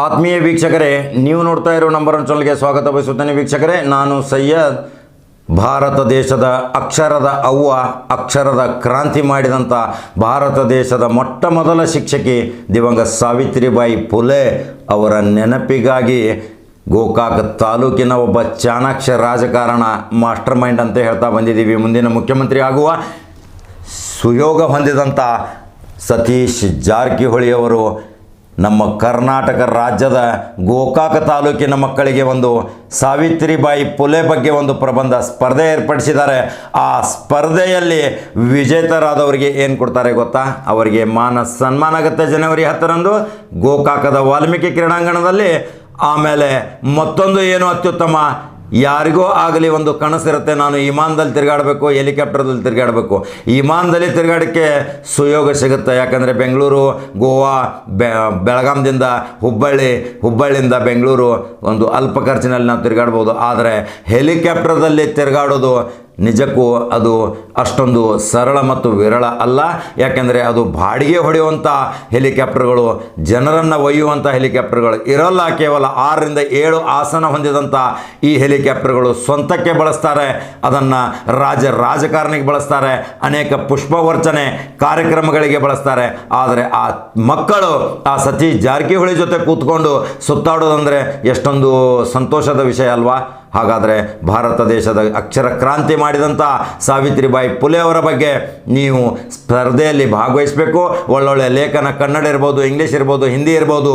ಆತ್ಮೀಯ ವೀಕ್ಷಕರೇ, ನೀವು ನೋಡ್ತಾ ಇರೋ ನಂಬರ್ ಒನ್ ಚಾನಲ್ಗೆ ಸ್ವಾಗತ ಬಯಸುತ್ತೇನೆ ವೀಕ್ಷಕರೇ. ನಾನು ಸಯ್ಯದ್ ಭಾರತ ದೇಶದ ಅಕ್ಷರದ ಅವ್ವ, ಅಕ್ಷರದ ಕ್ರಾಂತಿ ಮಾಡಿದಂಥ ಭಾರತ ದೇಶದ ಮೊಟ್ಟ ಮೊದಲ ಶಿಕ್ಷಕಿ ದಿವಂಗತ ಸಾವಿತ್ರಿಬಾಯಿ ಫುಲೆ ಅವರ ನೆನಪಿಗಾಗಿ ಗೋಕಾಕ್ ತಾಲೂಕಿನ ಒಬ್ಬ ಚಾಣಾಕ್ಷ ರಾಜಕಾರಣ ಮಾಸ್ಟರ್ ಮೈಂಡ್ ಅಂತ ಹೇಳ್ತಾ ಬಂದಿದ್ದೀವಿ. ಮುಂದಿನ ಮುಖ್ಯಮಂತ್ರಿ ಆಗುವ ಸುಯೋಗ ಹೊಂದಿದಂಥ ಸತೀಶ್ ಜಾರಕಿಹೊಳಿ ಅವರು ನಮ್ಮ ಕರ್ನಾಟಕ ರಾಜ್ಯದ ಗೋಕಾಕ ತಾಲೂಕಿನ ಮಕ್ಕಳಿಗೆ ಒಂದು ಸಾವಿತ್ರಿಬಾಯಿ ಪುಲೆ ಬಗ್ಗೆ ಒಂದು ಪ್ರಬಂಧ ಸ್ಪರ್ಧೆ ಏರ್ಪಡಿಸಿದ್ದಾರೆ. ಆ ಸ್ಪರ್ಧೆಯಲ್ಲಿ ವಿಜೇತರಾದವರಿಗೆ ಏನು ಕೊಡ್ತಾರೆ ಗೊತ್ತಾ? ಅವರಿಗೆ ಮಾನ ಸನ್ಮಾನ ಆಗುತ್ತೆ ಜನವರಿ ಹತ್ತರಂದು. ಗೋಕಾಕದ ವಾಲ್ಮೀಕಿ ಕ್ರೀಡಾಂಗಣದಲ್ಲಿ ಆಮೇಲೆ ಮತ್ತೊಂದು ಏನು ಅತ್ಯುತ್ತಮ ಯಾರಿಗೋ ಆಗಲಿ ಒಂದು ಕನಸಿರುತ್ತೆ ನಾನು ವಿಮಾನದಲ್ಲಿ ತಿರುಗಾಡಬೇಕು, ಹೆಲಿಕಾಪ್ಟರ್ದಲ್ಲಿ ತಿರುಗಾಡಬೇಕು. ವಿಮಾನದಲ್ಲಿ ತಿರುಗಾಡೋಕ್ಕೆ ಸುಯೋಗ ಸಿಗುತ್ತೆ. ಯಾಕಂದರೆ ಬೆಂಗಳೂರು, ಗೋವಾ ಬೆಳಗಾಂದಿಂದ ಹುಬ್ಬಳ್ಳಿ, ಹುಬ್ಬಳ್ಳಿಯಿಂದ ಬೆಂಗಳೂರು ಒಂದು ಅಲ್ಪ ಖರ್ಚಿನಲ್ಲಿ ನಾವು ತಿರುಗಾಡ್ಬೋದು. ಆದರೆ ಹೆಲಿಕಾಪ್ಟರ್ದಲ್ಲಿ ತಿರುಗಾಡೋದು ನಿಜಕ್ಕೂ ಅದು ಅಷ್ಟೊಂದು ಸರಳ ಮತ್ತು ವಿರಳ ಅಲ್ಲ. ಯಾಕೆಂದರೆ ಅದು ಬಾಡಿಗೆ ಹೊಡೆಯುವಂಥ ಹೆಲಿಕಾಪ್ಟರ್ಗಳು, ಜನರನ್ನು ಒಯ್ಯುವಂಥ ಹೆಲಿಕಾಪ್ಟರ್ಗಳು ಇರಲ್ಲ. ಕೇವಲ ಆರರಿಂದ ಏಳು ಆಸನ ಹೊಂದಿದಂಥ ಈ ಹೆಲಿಕಾಪ್ಟರ್ಗಳು ಸ್ವಂತಕ್ಕೆ ಬಳಸ್ತಾರೆ. ಅದನ್ನು ರಾಜ ರಾಜಕಾರಣಿಗೆ ಬಳಸ್ತಾರೆ. ಅನೇಕ ಪುಷ್ಪವರ್ಚನೆ ಕಾರ್ಯಕ್ರಮಗಳಿಗೆ ಬಳಸ್ತಾರೆ. ಆದರೆ ಆ ಮಕ್ಕಳು, ಆ ಸತೀಶ್ ಜಾರಕಿಹೊಳಿ ಜೊತೆ ಕೂತ್ಕೊಂಡು ಸುತ್ತಾಡೋದಂದರೆ ಎಷ್ಟೊಂದು ಸಂತೋಷದ ವಿಷಯ ಅಲ್ವಾ? ಹಾಗಾದರೆ ಭಾರತ ದೇಶದ ಅಕ್ಷರ ಕ್ರಾಂತಿ ಮಾಡಿದಂಥ ಸಾವಿತ್ರಿಬಾಯಿ ಪುಲೆ ಅವರ ಬಗ್ಗೆ ನೀವು ಸ್ಪರ್ಧೆಯಲ್ಲಿ ಭಾಗವಹಿಸಬೇಕು. ಒಳ್ಳೊಳ್ಳೆ ಲೇಖನ ಕನ್ನಡ ಇರ್ಬೋದು, ಇಂಗ್ಲೀಷ್ ಇರ್ಬೋದು, ಹಿಂದಿ ಇರ್ಬೋದು,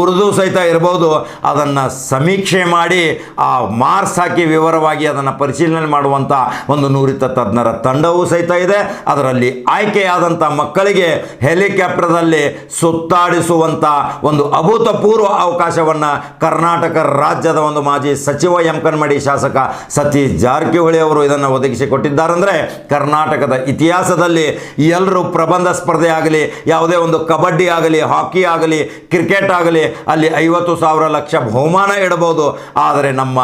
ಉರ್ದು ಸಹಿತ ಇರ್ಬೋದು. ಅದನ್ನು ಸಮೀಕ್ಷೆ ಮಾಡಿ ಆ ಮಾರ್ಕ್ಸ್ ಹಾಕಿ ವಿವರವಾಗಿ ಅದನ್ನು ಪರಿಶೀಲನೆ ಮಾಡುವಂಥ ಒಂದು ನುರಿತ ತಜ್ಞರ ತಂಡವೂ ಸಹಿತ ಇದೆ. ಅದರಲ್ಲಿ ಆಯ್ಕೆಯಾದಂಥ ಮಕ್ಕಳಿಗೆ ಹೆಲಿಕಾಪ್ಟರ್ದಲ್ಲಿ ಸುತ್ತಾಡಿಸುವಂಥ ಒಂದು ಅಭೂತಪೂರ್ವ ಅವಕಾಶವನ್ನು ಕರ್ನಾಟಕ ರಾಜ್ಯದ ಒಂದು ಮಾಜಿ ಸಚಿವ ಎಂ. ಕನ್ಮಡಿ ಶಾಸಕ ಸತೀಶ್ ಜಾರಕಿಹೊಳಿ ಅವರು ಇದನ್ನು ಅಂದ್ರೆ ಕರ್ನಾಟಕದ ಇತಿಹಾಸದಲ್ಲಿ ಎಲ್ಲರೂ ಪ್ರಬಂಧ ಸ್ಪರ್ಧೆ ಆಗಲಿ, ಯಾವುದೇ ಒಂದು ಕಬಡ್ಡಿ ಆಗಲಿ, ಹಾಕಿ ಆಗಲಿ, ಕ್ರಿಕೆಟ್ ಆಗಲಿ, ಅಲ್ಲಿ ಐವತ್ತು ಸಾವಿರ ಲಕ್ಷ ಬಹುಮಾನ ಇಡಬಹುದು. ಆದರೆ ನಮ್ಮ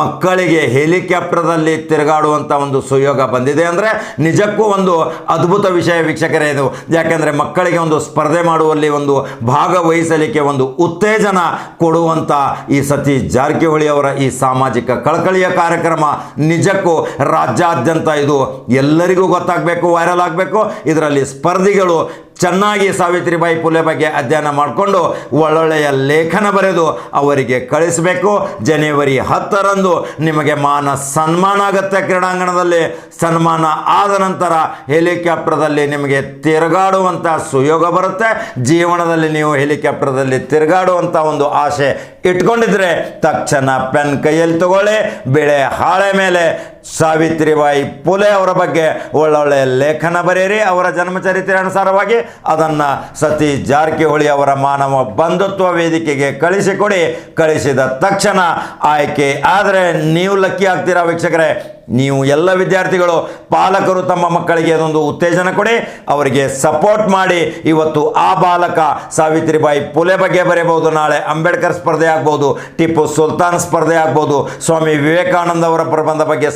ಮಕ್ಕಳಿಗೆ ಹೆಲಿಕಾಪ್ಟರ್ದಲ್ಲಿ ತಿರುಗಾಡುವಂಥ ಒಂದು ಸುಯೋಗ ಬಂದಿದೆ ಅಂದರೆ ನಿಜಕ್ಕೂ ಒಂದು ಅದ್ಭುತ ವಿಷಯ ವೀಕ್ಷಕರೇ ಇದು. ಯಾಕೆಂದರೆ ಮಕ್ಕಳಿಗೆ ಒಂದು ಸ್ಪರ್ಧೆ ಮಾಡುವಲ್ಲಿ ಒಂದು ಭಾಗವಹಿಸಲಿಕ್ಕೆ ಒಂದು ಉತ್ತೇಜನ ಕೊಡುವಂಥ ಈ ಸತೀಶ್ ಜಾರಕಿಹೊಳಿ ಅವರ ಈ ಸಾಮಾಜಿಕ ಕಳಕಳಿಯ ಕಾರ್ಯಕ್ರಮ ನಿಜಕ್ಕೂ ರಾಜ್ಯಾದ್ಯಂತ ಇದು ಎಲ್ಲರಿಗೂ ಗೊತ್ತಾಗಬೇಕು ವೈರಲ್ ಆಗಬೇಕು. ಇದರಲ್ಲಿ ಸ್ಪರ್ಧಿಗಳು ಚೆನ್ನಾಗಿ ಸಾವಿತ್ರಿಬಾಯಿ ಪುಲೆ ಬಗ್ಗೆ ಅಧ್ಯಯನ ಮಾಡಿಕೊಂಡು ಒಳ್ಳೊಳ್ಳೆಯ ಲೇಖನ ಬರೆದು ಅವರಿಗೆ ಕಳಿಸಬೇಕು. ಜನವರಿ ಹತ್ತರಂದು ನಿಮಗೆ ಮಾನ ಸನ್ಮಾನ ಆಗುತ್ತೆ ಕ್ರೀಡಾಂಗಣದಲ್ಲಿ. ಸನ್ಮಾನ ಆದ ನಂತರ ಹೆಲಿಕಾಪ್ಟರ್ದಲ್ಲಿ ನಿಮಗೆ ತಿರುಗಾಡುವಂಥ ಸುಯೋಗ ಬರುತ್ತೆ. ಜೀವನದಲ್ಲಿ ನೀವು ಹೆಲಿಕಾಪ್ಟರ್ದಲ್ಲಿ ತಿರುಗಾಡುವಂಥ ಒಂದು ಆಸೆ ಇಟ್ಕೊಂಡಿದ್ರೆ ತಕ್ಷಣ ಪೆನ್ ಕೈಯಲ್ಲಿ ತಗೊಳ್ಳಿ. ಬೆಳೆ ಹಾಳೆ ಮೇಲೆ ಸಾವಿತ್ರಿಬಾಯಿ ಪುಲೆ ಅವರ ಬಗ್ಗೆ ಒಳ್ಳೊಳ್ಳೆ ಲೇಖನ ಬರೆಯಿರಿ. ಅವರ ಜನ್ಮಚರಿತ್ರೆ ಅನುಸಾರವಾಗಿ ಅದನ್ನು ಸತಿ ಜಾರಕಿಹೊಳಿ ಅವರ ಮಾನವ ಬಂಧುತ್ವ ವೇದಿಕೆಗೆ ಕಳಿಸಿಕೊಡಿ. ಕಳಿಸಿದ ತಕ್ಷಣ ಆಯ್ಕೆ ಆದರೆ ನೀವು ಲಕ್ಕಿ ಆಗ್ತೀರಾ ವೀಕ್ಷಕರೇ? ನೀವು ಎಲ್ಲ ವಿದ್ಯಾರ್ಥಿಗಳು, ಪಾಲಕರು ತಮ್ಮ ಮಕ್ಕಳಿಗೆ ಅದೊಂದು ಉತ್ತೇಜನ ಕೊಡಿ, ಅವರಿಗೆ ಸಪೋರ್ಟ್ ಮಾಡಿ. ಇವತ್ತು ಆ ಬಾಲಕ ಸಾವಿತ್ರಿಬಾಯಿ ಪುಲೆ ಬಗ್ಗೆ ಬರೆಯಬಹುದು, ನಾಳೆ ಅಂಬೇಡ್ಕರ್ ಸ್ಪರ್ಧೆ ಆಗ್ಬೋದು ಟಿಪ್ಪು ಸುಲ್ತಾನ್ ಸ್ಪರ್ಧೆ ಆಗ್ಬೋದು ಸ್ವಾಮಿ ವಿವೇಕಾನಂದ ಅವರ ಪ್ರಬಂಧ ಬಗ್ಗೆ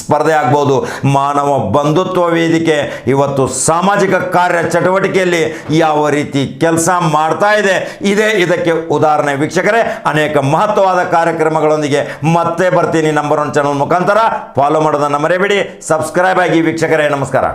ಸ್ಪರ್ಧೆ ಆಗ್ಬೋದು. ಮಾನವ ಬಂಧುತ್ವ ವೇದಿಕೆ ಇವತ್ತು ಸಾಮಾಜಿಕ ಕಾರ್ಯ ಚಟುವಟಿಕೆಯಲ್ಲಿ ಯಾವ ರೀತಿ ಕೆಲಸ ಮಾಡ್ತಾ ಇದೆ, ಇದೇ ಇದಕ್ಕೆ ಉದಾಹರಣೆ. ವೀಕ್ಷಕರೇ, ಅನೇಕ ಮಹತ್ವವಾದ ಕಾರ್ಯಕ್ರಮಗಳೊಂದಿಗೆ ಮತ್ತೆ ಬರ್ತೀನಿ. ನಂಬರ್ ಒನ್ ಚಾನಲ್ ಮುಖಾಂತರ ಫಾಲೋ ಮಾಡೋದನ್ನು ಮರೆಯಬೇಡಿ. ಸಬ್ಸ್ಕ್ರೈಬ್ ಆಗಿ ವೀಕ್ಷಕರೇ, ನಮಸ್ಕಾರ.